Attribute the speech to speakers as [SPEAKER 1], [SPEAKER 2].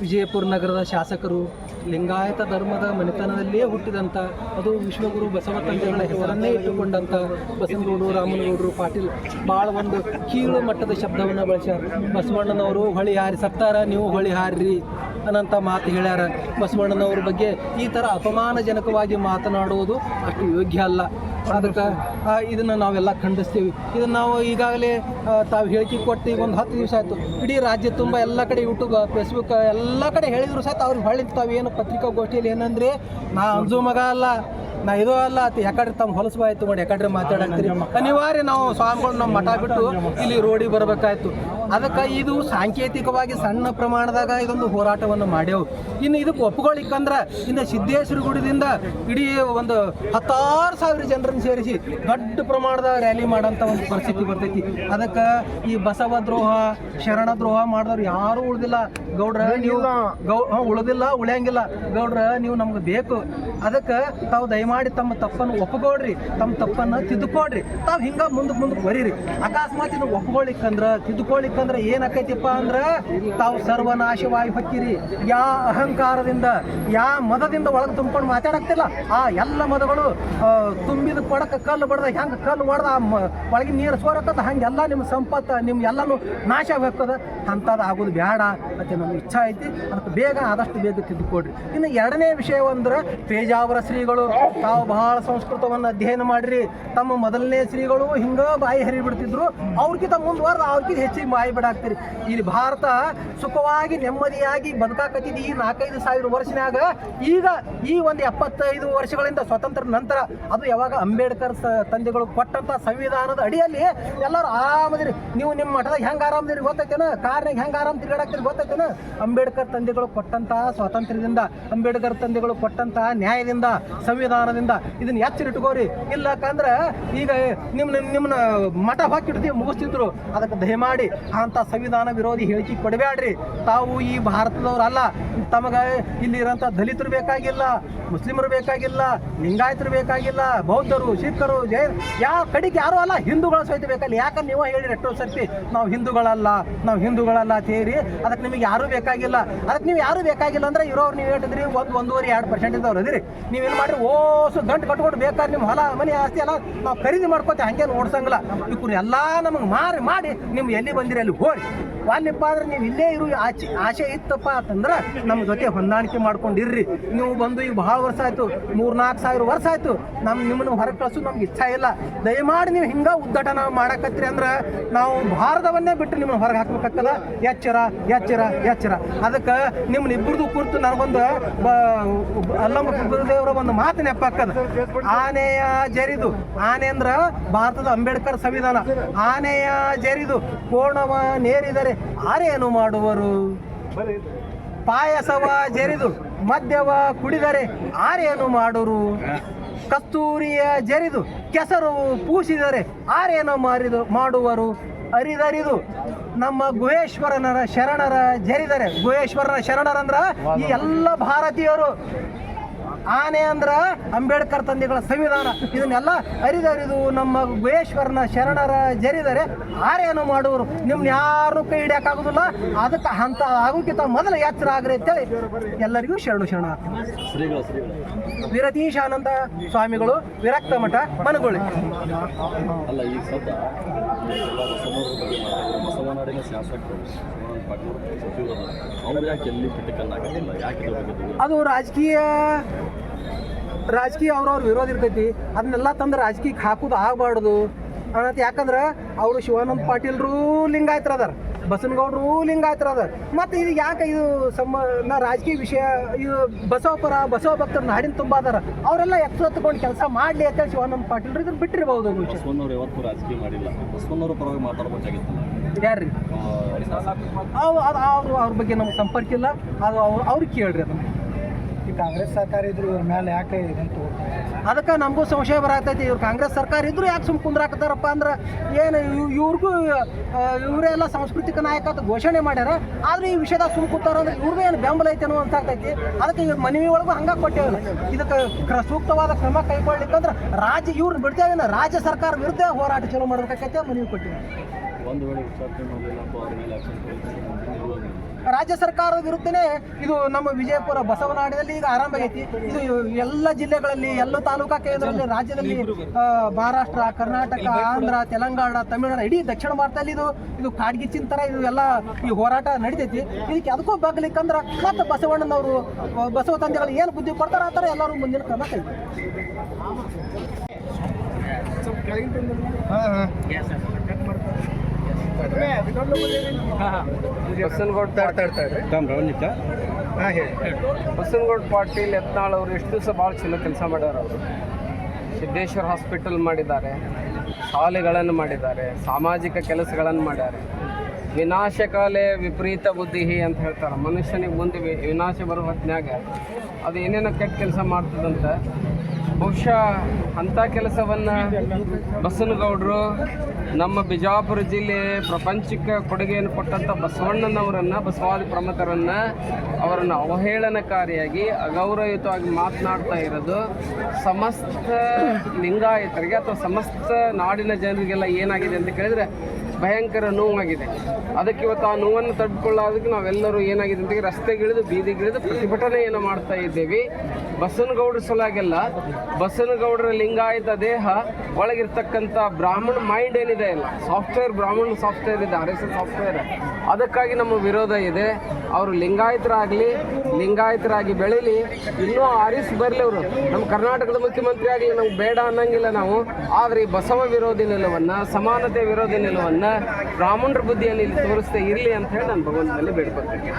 [SPEAKER 1] ವಿಜಯಪುರ ನಗರದ ಶಾಸಕರು ಲಿಂಗಾಯತ ಧರ್ಮದ ಮನೆತನದಲ್ಲಿಯೇ ಹುಟ್ಟಿದಂಥ, ಅದು ವಿಶ್ವಗುರು ಬಸವ ಹೆಸರನ್ನೇ ಇಟ್ಟುಕೊಂಡಂಥ ಬಸವನಗೌಡರು, ರಾಮನಗೌಡರು ಪಾಟೀಲ್ ಭಾಳ ಒಂದು ಕೀಳು ಮಟ್ಟದ ಶಬ್ದವನ್ನು ಬಳಸ್ಯಾರ. ಬಸವಣ್ಣನವರು ಹೊಳಿ ಹಾರಿ ಸತ್ತಾರ, ನೀವು ಹೊಳಿ ಹಾರ್ರಿ ಅನ್ನಂಥ ಮಾತು ಹೇಳ್ಯಾರ. ಬಸವಣ್ಣನವ್ರ ಬಗ್ಗೆ ಈ ಥರ ಅಪಮಾನಜನಕವಾಗಿ ಮಾತನಾಡುವುದು ಅಷ್ಟು ಯೋಗ್ಯ ಅಲ್ಲ. ಅದಕ್ಕೆ ಇದನ್ನು ನಾವೆಲ್ಲ ಖಂಡಿಸ್ತೀವಿ. ಇದನ್ನು ನಾವು ಈಗಾಗಲೇ ತಾವು ಹೇಳಿಕೆ ಕೊಟ್ಟು ಒಂದು ಹತ್ತು ದಿವಸ ಆಯಿತು. ಇಡೀ ರಾಜ್ಯ ತುಂಬ ಎಲ್ಲ ಕಡೆ ಯೂಟ್ಯೂಬ್ ಫೇಸ್ಬುಕ್ ಎಲ್ಲ ಕಡೆ ಹೇಳಿದ್ರು ಸಹ ಅವ್ರಿಗೆ ಏನು ಪತ್ರಿಕಾಗೋಷ್ಠಿಯಲ್ಲಿ ಏನಂದ್ರೆ, ನಾ ಅಂಜು ಮಗ ಅಲ್ಲ. ನಾ ಇದು ಅಲ್ಲ ಅತಿ ಯಾಕಡ್ರಿ ತಮ್ಮ ಹೊಲಸು ಆಯ್ತು ಮಾಡಿ ಯಾಕಡ್ರಿ ಮಾತಾಡಕ್ತೀರಿ ಅನಿವಾರ್ಯ ನಾವು ಸ್ವಾಮಿಗಳು ನಮ್ಮ ಮಠ ಬಿಟ್ಟು ಇಲ್ಲಿ ರೋಡಿಗೆ ಬರಬೇಕಾಯ್ತು. ಅದಕ್ಕೆ ಇದು ಸಾಂಕೇತಿಕವಾಗಿ ಸಣ್ಣ ಪ್ರಮಾಣದಾಗ ಇದೊಂದು ಹೋರಾಟವನ್ನು ಮಾಡ್ಯವು. ಇನ್ನು ಇದಕ್ಕೆ ಒಪ್ಕೊಳ್ಳಿಕ್ಕಂದ್ರೆ ಇನ್ನು ಸಿದ್ದೇಶ್ವರ ಗುಡಿದಿಂದ ಇಡೀ ಒಂದು ಹತ್ತಾರು ಸಾವಿರ ಜನರನ್ನು ಸೇರಿಸಿ ದೊಡ್ಡ ಪ್ರಮಾಣದ ರ್ಯಾಲಿ ಮಾಡೋಂಥ ಒಂದು ಪರಿಸ್ಥಿತಿ ಬರ್ತೈತಿ. ಅದಕ್ಕೆ ಈ ಬಸವ ದ್ರೋಹ ಶರಣ ದ್ರೋಹ ಮಾಡಿದವ್ರು ಯಾರೂ ಉಳ್ದಿಲ್ಲ. ಗೌಡ್ರ ನೀವು ಗೌ ಉಳ್ದಿಲ್ಲ ಉಳಿಯಂಗಿಲ್ಲ. ಗೌಡ್ರ ನೀವು ನಮ್ಗೆ ಬೇಕು. ಅದಕ್ಕೆ ತಾವು ದಯಮಾಡಿ ತಮ್ಮ ತಪ್ಪನ್ನು ಒಪ್ಪಿಕೊಡ್ರಿ ತಮ್ಮ ತಪ್ಪನ್ನು ತಿದ್ದುಕೊಡ್ರಿ ತಾವು ಹಿಂಗೆ ಮುಂದೆ ಮುಂದಕ್ಕೆ ಬರೀರಿ. ಅಕಸ್ಮಾತ್ ಇದು ಒಪ್ಕೊಳ್ಳಿಕ್ಕಂದ್ರೆ ತಿದ್ದುಕೊಳ್ಳಿಕ್ಕಂದ್ರೆ ಏನಾಕೈತಿಪ್ಪ ಅಂದ್ರೆ, ತಾವು ಸರ್ವನಾಶವಾಗಿ ಹೊಕ್ಕಿರಿ. ಯಾ ಅಹಂಕಾರದಿಂದ, ಯಾ ಮದದಿಂದ ಒಳಗೆ ತುಂಬಿಕೊಂಡು ಮಾತಾಡಕ್ತಿಲ್ಲ. ಆ ಎಲ್ಲ ಮದಗಳು ತುಂಬಿದ ಕೊಡಕ್ಕೆ ಕಲ್ಲು ಬಡ್ದ, ಹೆಂಗೆ ಕಲ್ಲು ಹೊಡೆದ ಒಳಗಿನ ನೀರು ಸೋರಕ್ಕದ ಹಂಗೆಲ್ಲ ನಿಮ್ಮ ಸಂಪತ್ತು ನಿಮ್ಮ ಎಲ್ಲನೂ ನಾಶ ಆಗ್ತದ ಅಂಥದ್ದು ಆಗೋದು ಬೇಡ ಅಂತ ನಮ್ಮ ಇಚ್ಛೆ ಐತಿ. ಅದಕ್ಕೆ ಬೇಗ ಆದಷ್ಟು ಬೇಗ ತಿದ್ದುಕೊಡ್ರಿ ಇನ್ನು ಎರಡನೇ ವಿಷಯ ಅಂದ್ರೆ ಪೇಜಾವರ ಶ್ರೀಗಳು. ತಾವು ಬಹಳ ಸಂಸ್ಕೃತವನ್ನು ಅಧ್ಯಯನ ಮಾಡಿರಿ. ತಮ್ಮ ಮೊದಲನೇ ಶ್ರೀಗಳು ಹಿಂಗ ಬಾಯಿ ಹರಿ ಬಿಡ್ತಿದ್ರು. ಅವ್ರಿಗಿಂತ ಮುಂದುವರೆದ ಅವ್ರಿಗಿಂತ ಹೆಚ್ಚಿಗೆ ಬಾಯಿ ಬಿಡಾಕ್ತಿರಿ. ಇಲ್ಲಿ ಭಾರತ ಸುಖವಾಗಿ, ನೆಮ್ಮದಿಯಾಗಿ ಬದುಕಾಕತ್ತಿದ್ದು ಈ ನಾಲ್ಕೈದು ಸಾವಿರ ವರ್ಷನಾಗ ಈಗ ಈ ಒಂದು ಎಪ್ಪತ್ತೈದು ವರ್ಷಗಳಿಂದ ಸ್ವತಂತ್ರ ನಂತರ ಅದು ಯಾವಾಗ ಅಂಬೇಡ್ಕರ್ ತಂದೆಗಳು ಕೊಟ್ಟಂತ ಸಂವಿಧಾನದ ಅಡಿಯಲ್ಲಿ ಎಲ್ಲರೂ ಆರಾಮದಿರಿ. ನೀವು ನಿಮ್ಮ ಮಠದಾಗ ಹೆಂಗೆ ಆರಾಮದಿರಿ ಗೊತ್ತೈತೇನ? ಕಾರ್ನಾಗ ಹೆಂಗೆ ಆರಾಮ ತಿರ್ಗಾಡಾಕ್ತಿರಿ ಗೊತ್ತೈತೇನ? ಅಂಬೇಡ್ಕರ್ ತಂದೆಗಳು ಕೊಟ್ಟಂತ ಸ್ವಾತಂತ್ರ್ಯದಿಂದ, ಅಂಬೇಡ್ಕರ್ ತಂದೆಗಳು ಕೊಟ್ಟಂತ ನ್ಯಾಯದಿಂದ ಸಂವಿಧಾನದಿಂದ ಇದನ್ನ ಎಚ್ಚರಿಟ್ಕೋರಿ ಇಲ್ಲಕಂದ್ರೆ ಈಗ ನಿಮ್ಮ ನಿಮ್ಮನ್ನ ಮಠ ಹಾಕಿಡ್ತೀವಿ, ಮುಗಿಸ್ತಿದ್ರು. ಅದಕ್ಕೆ ದಯಮಾಡಿ ಅಂತ ಸಂವಿಧಾನ ವಿರೋಧಿ ಹೇಳಿಕೆ ಕೊಡಬೇಡ್ರಿ ತಾವು ಈ ಭಾರತದವ್ರಲ್ಲ ತಮಗೆ ಇಲ್ಲಿರೋಂಥ ದಲಿತರು ಬೇಕಾಗಿಲ್ಲ, ಮುಸ್ಲಿಮರು ಬೇಕಾಗಿಲ್ಲ, ಲಿಂಗಾಯತರು ಬೇಕಾಗಿಲ್ಲ, ಬೌದ್ಧರು, ಸಿಖ್ಖರು ಜೈನ್ ಯಾವ ಕಡೆಗೆ ಯಾರು ಅಲ್ಲ, ಹಿಂದೂಗಳು ಸಹಿತ ಬೇಕಲ್ಲ. ಯಾಕಂದ್ರೆ ನೀವು ಹೇಳಿರಿ ಎಷ್ಟೋ ಸರ್ತಿ, ನಾವು ಹಿಂದೂಗಳಲ್ಲ ನಾವು ಹಿಂದೂಗಳಲ್ಲ ಸೇರಿ ಅದಕ್ಕೆ ನಿಮಗೆ ಯಾರೂ ಬೇಕಾಗಿಲ್ಲ. ಅದಕ್ಕೆ ನೀವು ಯಾರೂ ಬೇಕಾಗಿಲ್ಲ ಅಂದ್ರೆ ಇರೋರು ನೀವು ಹೇಳಿದ್ರಿ ಒಂದು ಒಂದೂವರೆ, ಎರಡು ಪರ್ಸೆಂಟ್ ಇದ್ದವ್ರು ಅದಿರಿ. ನೀವೇನು ಮಾಡ್ರಿ? ಓಸು ಗಂಟು ಕಟ್ಕೊಂಡು ಬೇಕಾದ್ರೆ ನಿಮ್ಮ ಹೊಲ, ಮನೆ ಆಸ್ತಿ ಎಲ್ಲ ನಾವು ಖರೀದಿ ಮಾಡ್ಕೋತೀವಿ ಹಂಗೇನು ಓಡ್ಸಂಗಿಲ್ಲ. ಇವ್ರು ಎಲ್ಲ ನಮಗೆ ಮಾರಿ ಮಾಡಿ ನಿಮ್ಗೆ ಎಲ್ಲಿ ಬಂದಿರಿ ಅಲ್ಲಿ ಹೋಗಿ ಅಲ್ಲಿಪ್ಪ ಆದ್ರೆ ನೀವು ಇಲ್ಲೇ ಇರು, ಆಚೆ ಆಸೆ ಇತ್ತಪ್ಪ ಅಂತಂದ್ರೆ ನಮ್ಮ ಜೊತೆ ಹೊಂದಾಣಿಕೆ ಮಾಡ್ಕೊಂಡಿರ್ರಿ. ನೀವು ಬಂದು ಈಗ ಬಹಳ ವರ್ಷ ಆಯ್ತು ಮೂರ್ನಾಲ್ಕು ಸಾವಿರ ವರ್ಷ ಆಯ್ತು ನಮ್ಮ ನಿಮ್ಮನ್ನು ಹೊರಗೆ ಕಳ್ಸು ನಮ್ಗೆ ಇಚ್ಛೆ ಇಲ್ಲ. ದಯಮಾಡಿ ನೀವು ಹಿಂಗೆ ಉದ್ದಾಟ ನಾವು ಮಾಡಕತ್ರಿ ಅಂದ್ರೆ ನಾವು ಭಾರತವನ್ನೇ ಬಿಟ್ಟು ನಿಮ್ಮನ್ನು ಹೊರಗೆ ಹಾಕ್ಬೇಕಾಗ್ತದ ಎಚ್ಚರ ಎಚ್ಚರ ಎಚ್ಚರ. ಅದಕ್ಕೆ ನಿಮ್ಮನ್ನ ಇಬ್ಬರದು ಕುರಿತು ನನಗೊಂದು ಬ, ಅಲ್ಲಮ್ಮ ದೇವರ ಒಂದು ಮಾತು ನೆನಪಾಕ್ಕದ ಆನೆಯ ಜರಿದು, ಆನೆ ಅಂದ್ರ ಭಾರತದ ಅಂಬೇಡ್ಕರ್ ಸಂವಿಧಾನ. ಆನೆಯ ಜರಿದು ಕೋಣವ ನೇರಿದರೆ ಆರೇನು ಮಾಡುವರು? ಪಾಯಸವ ಜರಿದು, ಮದ್ಯವ ಕುಡಿದರೆ ಆರೇನು ಮಾಡುವರು ಕಸ್ತೂರಿಯ ಜರಿದು ಕೆಸರು ಪೂಸಿದರೆ ಆರೇನು ಮಾರಿದು, ಮಾಡುವರು? ಅರಿದರಿದು, ನಮ್ಮ ಗುಹೇಶ್ವರನರ ಶರಣರ ಜರಿದರೆ, ಗುಹೇಶ್ವರನ ಶರಣರಂದ್ರ ಈ ಎಲ್ಲ ಭಾರತೀಯರು ಆನೆ ಅಂದ್ರ ಅಂಬೇಡ್ಕರ್ ತಂದೆಗಳ ಸಂವಿಧಾನ. ಇದನ್ನೆಲ್ಲ ಅರಿದರಿದು ನಮ್ಮ ಗುಹೇಶ್ವರನ ಶರಣರ ಜರಿದರೆ ಆರೇನು ಮಾಡುವರು. ನಿಮ್ನ ಯಾರು ಕೈ ಹಿಡಿಯೋಕ್ಕಾಗೋದಿಲ್ಲ. ಅದಕ್ಕೆ ಹಂತ ಆಗೋಕ್ಕಿಂತ ಮೊದಲು ಎಚ್ಚರ ಆಗ್ರಿ ಅಂತೇಳಿ ಎಲ್ಲರಿಗೂ ಶರಣು ಶರಣ ವಿರತೀಶಾನಂದ ಸ್ವಾಮಿಗಳು ವಿರಕ್ತ ಮಠ ಮನಗೊಳ್ಳಿ.
[SPEAKER 2] ಅಲ್ಲ ಈಗ ಬಸವನಾಡಿನ ಶಾಸಕರು ಅವ್ರು ಯಾಕೆ ಎಲ್ಲಿ ಯಾಕೆ?
[SPEAKER 1] ಅದು ರಾಜಕೀಯ ರಾಜಕೀಯ ಅವ್ರವ್ರ ವಿರೋಧ ಇರ್ತೈತಿ. ಅದನ್ನೆಲ್ಲ ತಂದು ರಾಜಕೀಯಕ್ಕೆ ಹಾಕೋದು ಆಗಬಾರ್ದು. ಅನ್ನತ್ತೆ ಯಾಕಂದ್ರೆ ಅವರು ಶಿವಾನಂದ ಪಾಟೀಲ್ರು ಲಿಂಗಾಯತರ ಅದಾರ. ಬಸನಗೌಡರು ಲಿಂಗಾಯತರ ಅದಾರ. ಮತ್ತು ಇದು ಯಾಕೆ ಇದು ಸಮ ನಾ ರಾಜಕೀಯ ವಿಷಯ ಇದು ಬಸವ ಪರ ಬಸವ ಭಕ್ತರು ನಾಡಿನ ತುಂಬ ಅದಾರ. ಅವರೆಲ್ಲ ಎಕ್ಸತ್ಕೊಂಡು ಕೆಲಸ ಮಾಡಲಿ ಅಂತೇಳಿ ಶಿವಾನಂದ ಪಾಟೀಲ್ರು ಇದನ್ನು ಬಿಟ್ಟಿರ್ಬೋದು
[SPEAKER 2] ಬಸವಣ್ಣವ್ರು ಯಾವತ್ತೂ ರಾಜಕೀಯ ಮಾಡಿಲ್ಲ. ಪರವಾಗಿ ಮಾತಾಡಬೇಕಾಗಿತ್ತು.
[SPEAKER 1] ಯಾರ್ರಿ? ಅವು ಅದು ಅವರು ಅವ್ರ ಬಗ್ಗೆ ನಮ್ಗೆ ಸಂಪರ್ಕ ಇಲ್ಲ. ಅದು ಅವ್ರು ಅವ್ರಿಗೆ ಕೇಳ್ರಿ ಅದನ್ನ.
[SPEAKER 3] ಕಾಂಗ್ರೆಸ್ ಸರ್ಕಾರ ಇದ್ರು ಇವ್ರ ಮೇಲೆ ಯಾಕೆ ಇದಂತ
[SPEAKER 1] ಅದಕ್ಕೆ ನಮಗೂ ಸಂಶಯ ಬರತೈತಿ ಇವ್ರು ಕಾಂಗ್ರೆಸ್ ಸರ್ಕಾರ ಇದ್ರು ಯಾಕೆ ಸುಮ್ ಕುಂದ್ರಾಕತ್ತಾರಪ್ಪ ಅಂದ್ರೆ ಏನು ಇವ್- ಇವ್ರಿಗೂ ಇವರೆಲ್ಲ ಇವರೇ ಸಾಂಸ್ಕೃತಿಕ ನಾಯಕ ಅಂತ ಘೋಷಣೆ ಮಾಡ್ಯಾರ ಆದ್ರೆ ಈ ವಿಷಯದಾಗ ಸುಮ್ ಕೂತಾರ ಅಂದ್ರೆ ಇವ್ರಿಗೂ ಏನು ಬೆಂಬಲ ಐತೆ ಅನ್ನೋ ಆಗ್ತೈತಿ ಅದಕ್ಕೆ ಇವ್ರ ಮನವಿ ಒಳಗೂ ಹಂಗೆ ಕೊಟ್ಟೇವಲ್ಲ ಇದಕ್ಕೆ ಕ್ರ- ಸೂಕ್ತವಾದ ಕ್ರಮ ಕೈಗೊಳ್ಳಿಕ್ಕಂದ್ರೆ ರಾಜ್ಯ ಇವ್ರನ್ನ ಬಿಡ್ತೇವೇನ ರಾಜ್ಯ ಸರ್ಕಾರ ವಿರುದ್ಧ ಹೋರಾಟ ಚಲೋ ಮಾಡ್ಬೇಕಾಗೈತೆ ಮನವಿ ಕೊಟ್ಟಿವೆ
[SPEAKER 2] ಒಂದು ವೇಳೆ ವಿಚಾರಣೆ ಮಾಡಲಿಲ್ಲ
[SPEAKER 1] ರಾಜ್ಯ ಸರ್ಕಾರದ ವಿರುದ್ಧನೇ ಇದು ನಮ್ಮ ವಿಜಯಪುರ ಬಸವನಾಡಿನಲ್ಲಿ ಈಗ ಆರಂಭ ಆಗೈತಿ. ಇದು ಎಲ್ಲ ಜಿಲ್ಲೆಗಳಲ್ಲಿ ಎಲ್ಲ ತಾಲೂಕಾ ಕೇಂದ್ರದಲ್ಲಿ ರಾಜ್ಯದಲ್ಲಿ ಮಹಾರಾಷ್ಟ್ರ ಕರ್ನಾಟಕ ಆಂಧ್ರ ತೆಲಂಗಾಣ ತಮಿಳುನಾಡು ಇಡೀ ದಕ್ಷಿಣ ಭಾರತದಲ್ಲಿ ಇದು ಇದು ಕಾಡ್ಗಿಚ್ಚಿನ ಥರ ಇದು ಎಲ್ಲ ಈ ಹೋರಾಟ ನಡಿತೈತಿ. ಇದಕ್ಕೆ ಅದಕ್ಕೂ ಬಗ್ಲಿಕ್ಕಂದ್ರೆ ಮತ್ತೆ ಬಸವಣ್ಣನವರು ಬಸವ ತಂದೆಗಳು ಏನು ಬುದ್ಧಿ ಕೊಡ್ತಾರೆ ಆ ಥರ ಎಲ್ಲರೂ ಮುಂದಿನ ಕ್ರಮ ಕೈಗೊಳ್ಳಿ
[SPEAKER 4] ಬಸನಗೌಡ ಬಸನಗೌಡ ಪಾಟೀಲ್ ಯತ್ನಾಳ್ ಅವರು ಎಷ್ಟು ದಿವಸ ಭಾಳ ಚಲೋ ಕೆಲಸ ಮಾಡ್ಯಾರ ಅವರು? ಸಿದ್ದೇಶ್ವರ ಹಾಸ್ಪಿಟಲ್ ಮಾಡಿದ್ದಾರೆ ಶಾಲೆಗಳನ್ನು ಮಾಡಿದ್ದಾರೆ ಸಾಮಾಜಿಕ ಕೆಲಸಗಳನ್ನು ಮಾಡ್ಯಾರೆ. ವಿನಾಶಕಾಲೆ ವಿಪರೀತ ಬುದ್ಧಿ ಅಂತ ಹೇಳ್ತಾರೆ. ಮನುಷ್ಯನಿಗೆ ಮುಂದೆ ವಿನಾಶ ಬರುವ ಹೊತ್ತಿನಾಗ ಅದು ಏನೇನೋ ಕೆಟ್ಟ ಕೆಲಸ ಮಾಡ್ತದಂತ ಬಹುಶಃ ಅಂಥ ಕೆಲಸವನ್ನು ಬಸನಗೌಡರು ನಮ್ಮ ಬಿಜಾಪುರ ಜಿಲ್ಲೆ ಪ್ರಪಂಚಕ್ಕೆ ಕೊಡುಗೆಯನ್ನು ಕೊಟ್ಟಂಥ ಬಸವಣ್ಣನವರನ್ನು, ಬಸವಾದಿ ಪ್ರಮುಖರನ್ನು, ಅವರನ್ನು ಅವಹೇಳನಕಾರಿಯಾಗಿ, ಅಗೌರವಯುತವಾಗಿ ಮಾತನಾಡ್ತಾ ಇರೋದು ಸಮಸ್ತ ಲಿಂಗಾಯತರಿಗೆ ಅಥವಾ ಸಮಸ್ತ ನಾಡಿನ ಜನರಿಗೆಲ್ಲ ಏನಾಗಿದೆ ಅಂತ ಕೇಳಿದರೆ ಭಯಂಕರ ನೋವಾಗಿದೆ. ಅದಕ್ಕೆ ಇವತ್ತು ಆ ನೋವನ್ನು ತಡ್ಕೊಳ್ಳೋದಕ್ಕೆ ನಾವೆಲ್ಲರೂ ಏನಾಗಿದೆ ಅಂತ ರಸ್ತೆಗಿಳಿದು, ಬೀದಿಗಿಳಿದು ಪ್ರತಿಭಟನೆಯನ್ನು ಮಾಡ್ತಾ ಇದ್ದೇವೆ. ಬಸನಗೌಡರ ಸಲಾಗೆಲ್ಲ ಬಸನಗೌಡರ ಲಿಂಗಾಯತ ದೇಹ ಒಳಗಿರ್ತಕ್ಕಂಥ ಬ್ರಾಹ್ಮಣ ಮೈಂಡ್ ಏನಿದೆ ಇಲ್ಲ. ಸಾಫ್ಟ್ವೇರ್ ಬ್ರಾಹ್ಮಣ ಸಾಫ್ಟ್ವೇರ್ ಇದೆ ಆರ್ ಎಸ್ ಎಸ್ ಸಾಫ್ಟ್ವೇರ್ ಅದಕ್ಕಾಗಿ ನಮ್ಮ ವಿರೋಧ ಇದೆ. ಅವರು ಲಿಂಗಾಯತರಾಗಲಿ, ಲಿಂಗಾಯತರಾಗಿ ಬೆಳೀಲಿ. ಇನ್ನೂ ಆರಿಸ್ ಬರಲಿ ಅವರು. ನಮ್ಮ ಕರ್ನಾಟಕದ ಮುಖ್ಯಮಂತ್ರಿ ಆಗಲಿ, ನಮ್ಗೆ ಬೇಡ ಅನ್ನಂಗಿಲ್ಲ ನಾವು. ಆದರೆ ಈ ಬಸವ ವಿರೋಧಿ ನಿಲುವನ್ನು, ಸಮಾನತೆ ವಿರೋಧಿ ನಿಲುವನ್ನು ಬ್ರಾಹ್ಮಣರ ಬುದ್ಧಿಯನ್ನು ಇಲ್ಲಿ ತೋರಿಸ್ತಾ ಇರಲಿ ಅಂತ ಹೇಳಿ ನಾನು ಭಗವಂತನಲ್ಲಿ ಬೇಡ್ಕೊತೀನಿ